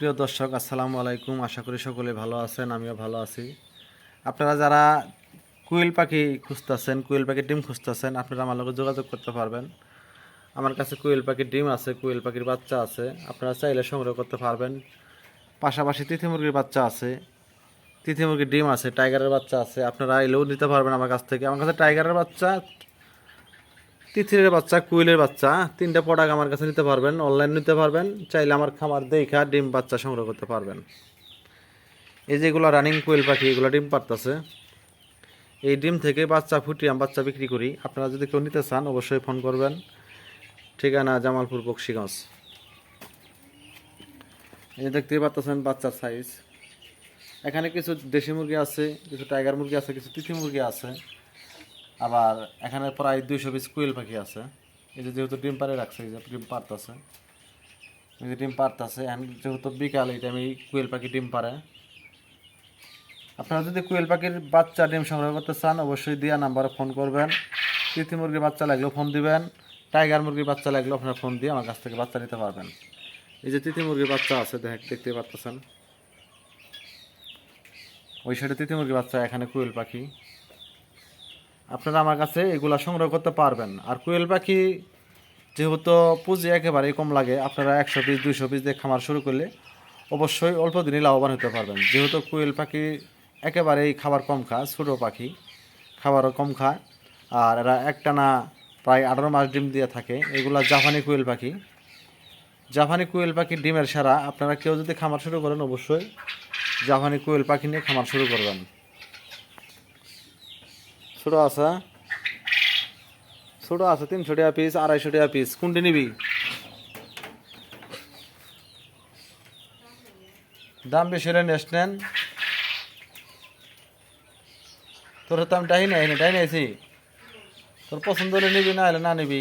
প্রিয় দর্শক, আসসালামু আলাইকুম। আশা করি সকলে ভালো আছেন, আমিও ভালো আছি। আপনারা যারা কুইল পাখি খুঁজতেছেন, কুইল পাখির ডিম খুঁজতেছেন, আপনারা আমার লগে যোগাযোগ করতে পারবেন। আমার কাছে কুইল পাখির ডিম আছে, কুইল পাখির বাচ্চা আছে। আপনারা চাইলে সংগ্রহ করতে পারবেন। পাশাপাশি তিথি মুরগির বাচ্চা আছে, তিথি মুরগির ডিম আছে, টাইগারের বাচ্চা আছে। আপনারা এলেও নিতে পারবেন আমার কাছ থেকে। আমার কাছে টাইগারের বাচ্চা তিথিরের বাচ্চা, কুইলের বাচ্চা, তিনটা প্রোডাক্ট আমার কাছে নিতে পারবেন অনলাইন নিতে পারবেন, চাইলে আমার খামার দেখা ডিম বাচ্চা সংগ্রহ করতে পারবেন। এই যেগুলো রানিং কুইল পাখি, এগুলো ডিম পারতেছে। এই ডিম থেকে বাচ্চা ফুটিয়ে আমি বাচ্চা বিক্রি করি। আপনারা যদি কেউ নিতে চান, অবশ্যই ফোন করবেন। ঠিকানা জামালপুর, বক্সিগঞ্জ। এই দেখতেই পাচ্ছেন বাচ্চার সাইজ এখানে কিছু দেশি মুরগি আছে, কিছু টাইগার মুরগি আছে, কিছু তিথি মুরগি আছে। আবার এখানে প্রায় দুইশো পিস কুইল পাখি আছে। এই যে যেহেতু ডিম পারে রাখছে, এই যে ডিম পারতাছে এই যে ডিম পারতাছে এখন যেহেতু বিকাল এই টাইমে কুইল পাখি ডিম পারে আপনারা যদি কুয়েল পাখির বাচ্চা ডিম সংগ্রহ করতে চান, অবশ্যই দিয়া নাম্বারে ফোন করবেন। তিথি মুরগির বাচ্চা লাগলেও ফোন দিবেন। টাইগার মুরগির বাচ্চা লাগলেও আপনারা ফোন দিয়ে আমার কাছ থেকে বাচ্চা নিতে পারবেন। এই যে তিথি মুরগির বাচ্চা আছে, দেখ দেখতে পারতেছেন। ওই সাইডে তিথি মুরগির বাচ্চা, এখানে কুয়েল পাখি। আপনারা আমার কাছে এগুলা সংগ্রহ করতে পারবেন। আর কুয়েল পাখি যেহেতু পুঁজি একেবারেই কম লাগে, আপনারা একশো পিস, দুইশো পিস দিয়ে খামার শুরু করলে অবশ্যই অল্প দিনই লাভবান হতে পারবেন। যেহেতু কুয়েল পাখি একেবারেই খাবার কম খায়, ছোটো পাখি খাবারও কম খায়, আর এরা একটানা প্রায় আঠারো মাস ডিম দিয়ে থাকে। এগুলা জাপানি কুয়েল পাখি। জাপানি কুয়েল পাখির ডিমের সারা, আপনারা কেউ যদি খামার শুরু করেন অবশ্যই জাপানি কুয়েল পাখি নিয়ে খামার শুরু করবেন। ছোট আছে। ছোট আছে, তিনশো টাকা পিস আড়াইশো টাকা পিস কোনটি নিবি? দাম বেশি হলে নেক্সট নেন। তোর তো আমি ডাহি নাই ডাহি নাইছি তোর পছন্দ হলে নিবি, না হলে না নিবি।